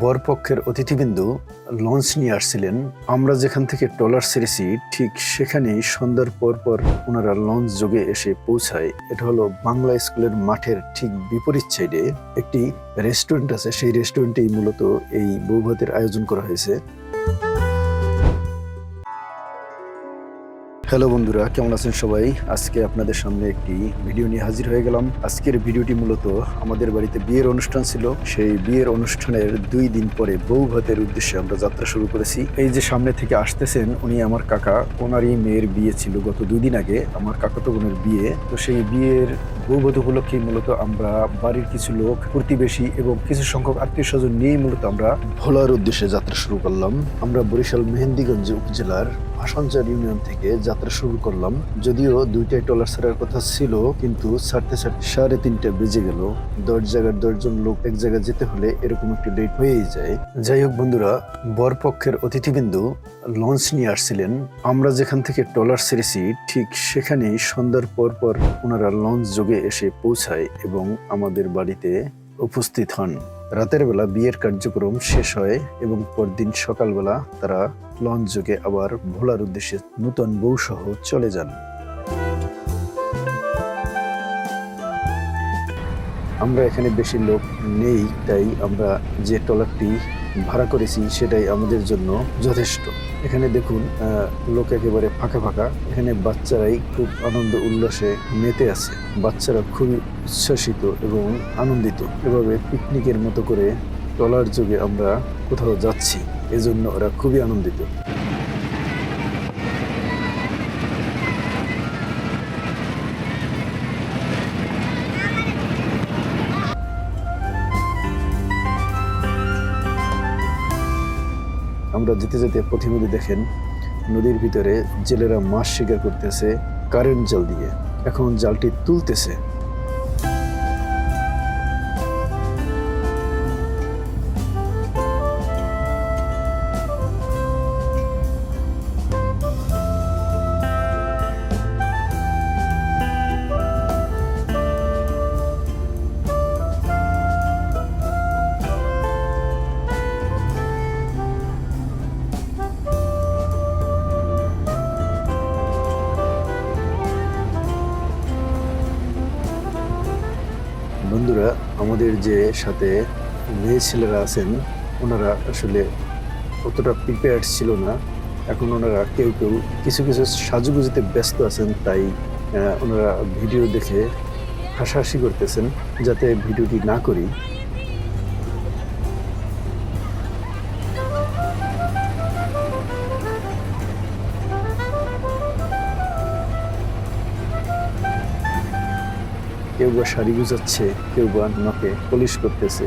বরপক্ষের অতিথিবৃন্দু launch নিয়ে আসছিলেন। আমরা যেখান থেকে ট্রলার সেরেছি ঠিক সেখানেই সন্ধ্যার পর পর ওনারা লঞ্চ যোগে এসে পৌঁছায়। এটা হলো বাংলা স্কুলের মাঠের ঠিক বিপরীত সাইডে একটি রেস্টুরেন্ট আছে। সেই রেস্টুরেন্টেই মূলত এই বৌভাতের আয়োজন করা হয়েছে। হ্যালো বন্ধুরা, কেমন আছেন সবাই? আজকে আপনাদের সামনে একটি ভিডিও নিয়ে হাজির হয়ে গেলাম। আজকের ভিডিওটি মূলত আমাদের বাড়িতে বিয়ের অনুষ্ঠান ছিল। সেই বিয়ের অনুষ্ঠানের দুই দিন পরে বউ ভাতের উদ্দেশ্যে আমরা যাত্রা শুরু করেছি। এই যে সামনে থেকে আসতেছেন, উনি আমার কাকা। ওনারই মেয়ের বিয়ে ছিল গত দুই দিন আগে। আমার কাকাতো বোনের বিয়ে। তো সেই বিয়ের বৌভাত উপলক্ষে মূলত আমরা বাড়ির কিছু লোক, প্রতিবেশী এবং কিছু সংখ্যক আত্মীয় স্বজন নিয়ে মূলত আমরা ভোলার উদ্দেশ্যে যাত্রা শুরু করলাম। আমরা বরিশাল মেহেন্দিগঞ্জ উপজেলার ভাসানচার ইউনিয়ন থেকে যাত্রা শুরু করলাম। যদিও দুইটাই ট্রলার ছাড়ার কথা ছিল, কিন্তু ছাড়তে ছাড়তে সাড়ে তিনটা বেজে গেল। দশ জায়গার দশজন লোক এক জায়গায় যেতে হলে এরকম একটি লেট হয়েই যায়। যাই হোক বন্ধুরা, বরপক্ষের অতিথিবৃন্দু লঞ্চ নিয়ে আসছিলেন। আমরা যেখান থেকে ট্রলার ছেড়েছি, ঠিক সেখানেই সন্ধ্যার পর পর ওনারা লঞ্চ যোগে এসে পৌঁছায় এবং আমাদের বাড়িতে উপস্থিত হন। রাতের বেলা বিয়ের কার্যক্রম শেষ হয় এবং পরদিন সকালবেলা তারা লঞ্চ যোগে আবার ভোলার উদ্দেশ্যে নূতন বউ সহ চলে যান। আমরা এখানে বেশি লোক নেই, তাই আমরা যে ট্রলারটি ভাড়া করেছি সেটাই আমাদের জন্য যথেষ্ট। এখানে দেখুন লোক একেবারে ফাঁকা ফাঁকা। এখানে বাচ্চারাই খুব আনন্দ, উল্লাসে মেতে আছে। বাচ্চারা খুবই উচ্ছ্বাসিত এবং আনন্দিত। এভাবে পিকনিকের মতো করে ট্রলার যুগে আমরা কোথাও যাচ্ছি, এজন্য ওরা খুবই আনন্দিত। আমরা যেতে যেতে প্রতিমধ্যে দেখেন, নদীর ভিতরে জেলেরা মাছ শিকার করতেছে কারেন্ট জাল দিয়ে। এখন জালটি তুলতেছে। বন্ধুরা, আমাদের যে সাথে মেয়ে ছেলেরা আছেন, ওনারা আসলে অতটা প্রিপেয়ার্ড ছিল না। এখন ওনারা কেউ কেউ কিছু কিছু সাজুগুজিতে ব্যস্ত আছেন, তাই ওনারা ভিডিও দেখে হাসাহাসি করতেছেন, যাতে ভিডিওটি না করি। কেউ বা শাড়ি গুজাচ্ছে, কেউ বা নখে পলিশ করতেছে।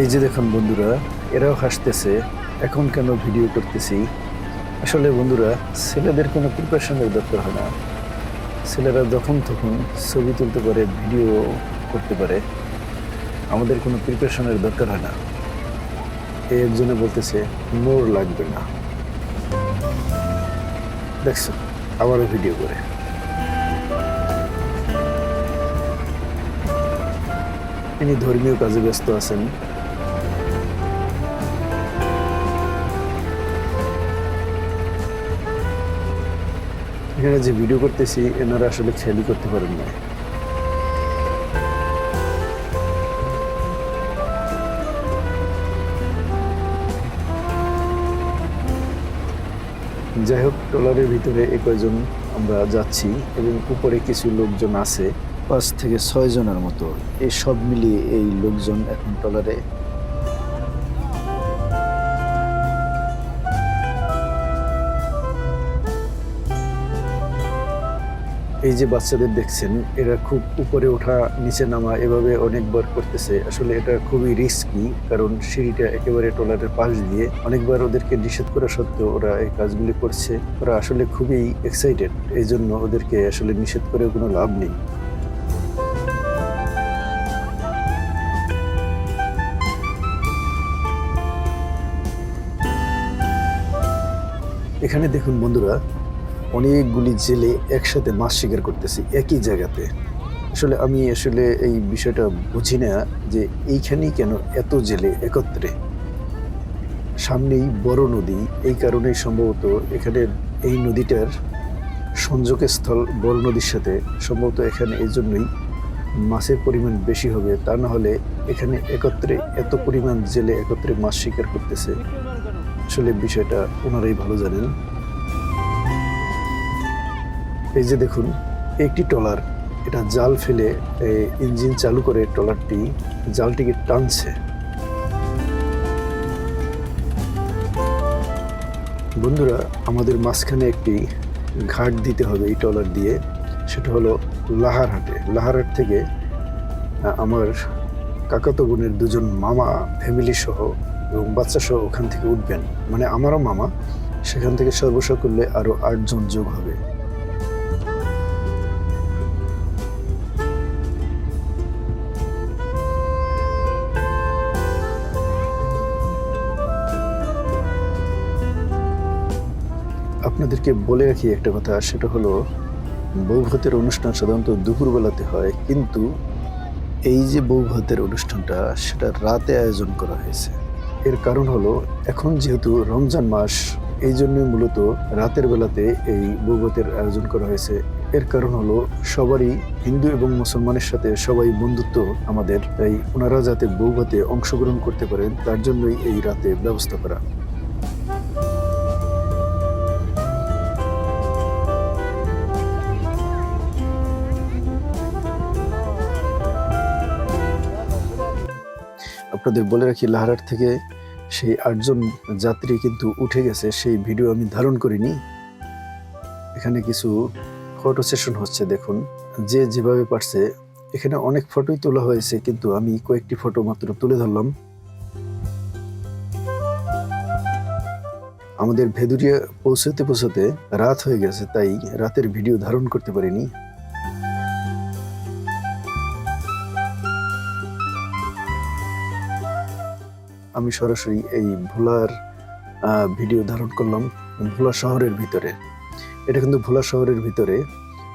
এই যে দেখুন বন্ধুরা, এরাও হাসতেছে, এখন কেন ভিডিও করতেছি? আসলে বন্ধুরা, ছেলেদের কোনো প্রিপারেশনের দরকার হয় না। ছেলেরা যখন তখন ছবি তুলতে পারে ভিডিও করতে পারে। আমাদের কোনো প্রিপারেশনের দরকার হয় না। এই একজনে বলতেছে, মোর লাগবে না। দেখছ আবারও ভিডিও করে। তিনি ধর্মীয় কাজে ব্যস্ত আছেন। এখানে যে ভিডিও করতেছি, এনারা আসলে ছেলে করতে পারেন না যাই হোক, ট্রলারের ভিতরে একজন আমরা যাচ্ছি এবং উপরে কিছু লোকজন আছে, পাঁচ থেকে ছয় জনের মতো। এই সব মিলিয়ে এই লোকজন এখন ট্রলারে এই যে বাচ্চাদের দেখছেন, এরা খুব উপরে ওঠা, নিচে নামা, এভাবে অনেকবার করতেছে। আসলে এটা খুবই রিস্কি কারণ সিঁড়িটা একেবারে ট্রলারের পাশ দিয়ে অনেকবার ওদেরকে নিষেধ করা সত্ত্বেও ওরা এই কাজগুলি করছে। ওরা আসলে খুবই এক্সাইটেড এই জন্য ওদেরকে আসলে নিষেধ করে কোনো লাভ নেই। এখানে দেখুন বন্ধুরা অনেকগুলি জেলে একসাথে মাছ শিকার করতেছে, একই জায়গাতে। আসলে আমি আসলে এই বিষয়টা বুঝি না যে এইখানেই কেন এত জেলে একত্রে। সামনেই বড় নদী, এই কারণেই সম্ভবত এখানে এই নদীটার সংযোগের স্থল বড় নদীর সাথে। সম্ভবত এখানে এই জন্যই মাছের পরিমাণ বেশি হবে, তা না হলে এখানে একত্রে এত পরিমাণ জেলে একত্রে মাছ শিকার করতেছে। আসলে বিষয়টা ওনারাই ভালো জানেন। এই যে দেখুন, একটি ট্রলার, এটা জাল ফেলে ইঞ্জিন চালু করে ট্রলারটি জালটিকে টানছে। বন্ধুরা, আমাদের মাঝখানে একটি ঘাট দিতে হবে এই ট্রলার দিয়ে। সেটা হলো লাহারহাটে লাহারহাট থেকে আমার কাকাতো বোনের দুজন মামা ফ্যামিলি সহ এবং বাচ্চা সহ ওখান থেকে উঠবেন। মানে আমারও মামা, সেখান থেকে সর্বস্ব করলে আরও আটজন যোগ হবে। আপনাদেরকে বলে রাখি একটা কথা, সেটা হলো, বৌভাতের অনুষ্ঠান সাধারণত দুপুরবেলাতে হয়, কিন্তু এই যে বৌভাতের অনুষ্ঠানটা, সেটা রাতে আয়োজন করা হয়েছে। এর কারণ হলো, এখন যেহেতু রমজান মাস, এই জন্যই মূলত রাতের বেলাতে এই বৌভাতের আয়োজন করা হয়েছে। এর কারণ হলো, সবারই হিন্দু এবং মুসলমানের সাথে সবাই বন্ধুত্ব আমাদের, তাই ওনারা যাতে বৌভাতে অংশগ্রহণ করতে পারেন, তার জন্যই এই রাতে ব্যবস্থা করা। আপনাদের বলে রাখি লাহারাট থেকে সেই আটজন যাত্রী কিন্তু উঠে গেছে। সেই ভিডিও আমি ধারণ করিনি। এখানে কিছু ফটো সেশন হচ্ছে, দেখুন। যে যেভাবে পারছে, এখানে অনেক ফটোই তোলা হয়েছে, কিন্তু আমি কয়েকটি ফটো মাত্র তুলে ধরলাম। আমাদের ভেদুরিয়া পৌঁছতে পৌঁছতে রাত হয়ে গেছে, তাই রাতের ভিডিও ধারণ করতে পারিনি। আমি সরাসরি এই ভোলার ভিডিও ধারণ করলাম ভোলা শহরের ভিতরে। এটা কিন্তু ভোলা শহরের ভিতরে।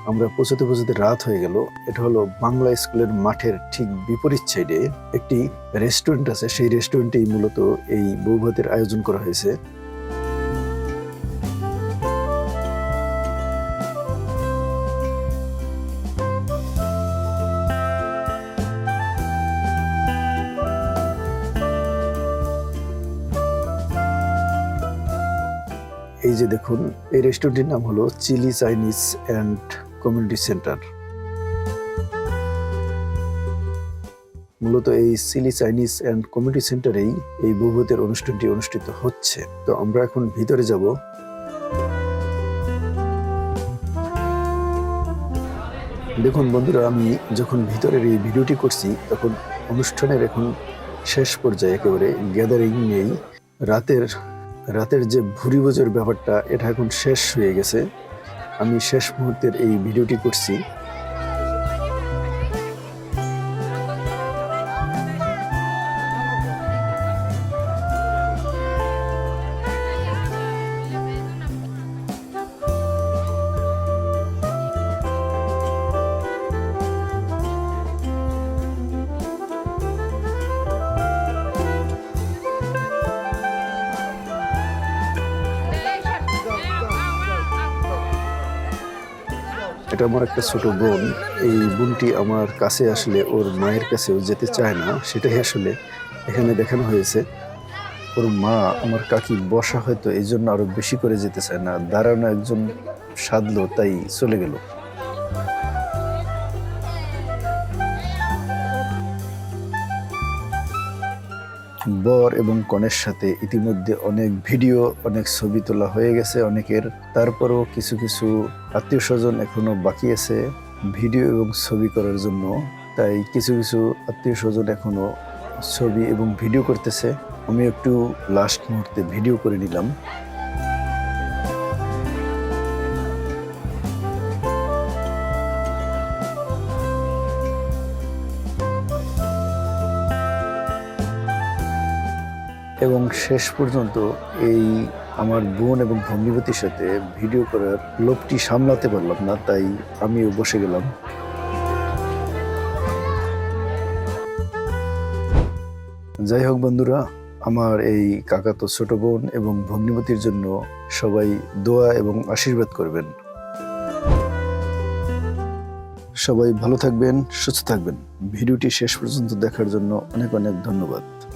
আমরা পৌঁছতে পৌঁছতে রাত হয়ে গেল। এটা হলো বাংলা স্কুলের মাঠের ঠিক বিপরীত সাইডে একটি রেস্টুরেন্ট আছে। সেই রেস্টুরেন্টেই মূলত এই বৌভাতের আয়োজন করা হয়েছে। এই যে দেখুন, এই রেস্টুরেন্টের নাম হলো chilli Chinese and community centre মূলত এই চিলি চাইনিজ অ্যান্ড কমিউনিটি সেন্টারেই এই বৌভতের অনুষ্ঠানটি অনুষ্ঠিত হচ্ছে। তো আমরা এখন ভিতরে যাব। দেখুন বন্ধুরা, আমি যখন ভিতরের এই ভিডিওটি করছি, তখন অনুষ্ঠানের এখন শেষ পর্যায়ে একেবারে গ্যাদারিং নেই। রাতের রাতের যে ভুরি ভোজের ব্যাপারটা, এটা এখন শেষ হয়ে গেছে। আমি শেষ মুহূর্তের এই ভিডিওটি করছি। এটা আমার একটা ছোট বোন। এই বোনটি আমার কাছে আসলে ওর মায়ের কাছেও যেতে চায় না, সেটাই আসলে এখানে দেখানো হয়েছে। ওর মা আমার কাকি বসা হয়তো এই জন্য আরও বেশি করে যেতে চায় না। দাঁড়ানো একজন সাধলো, তাই চলে গেল। বর এবং কনের সাথে ইতিমধ্যে অনেক ভিডিও, অনেক ছবি তোলা হয়ে গেছে অনেকের। তারপরও কিছু কিছু আত্মীয় স্বজন এখনও বাকি আছে ভিডিও এবং ছবি করার জন্য। তাই কিছু কিছু আত্মীয় স্বজন এখনও ছবি এবং ভিডিও করতেছে। আমি একটু লাস্ট মুহূর্তে ভিডিও করে নিলাম। এবং শেষ পর্যন্ত এই আমার বোন এবং ভগ্নিপতির সাথে ভিডিও করার লোভটি সামলাতে পারলাম না, তাই আমিও বসে গেলাম। যাই হোক বন্ধুরা, আমার এই কাকা তো ছোট বোন এবং ভগ্নিপতির জন্য সবাই দোয়া এবং আশীর্বাদ করবেন। সবাই ভালো থাকবেন, সুস্থ থাকবেন। ভিডিওটি শেষ পর্যন্ত দেখার জন্য অনেক অনেক ধন্যবাদ।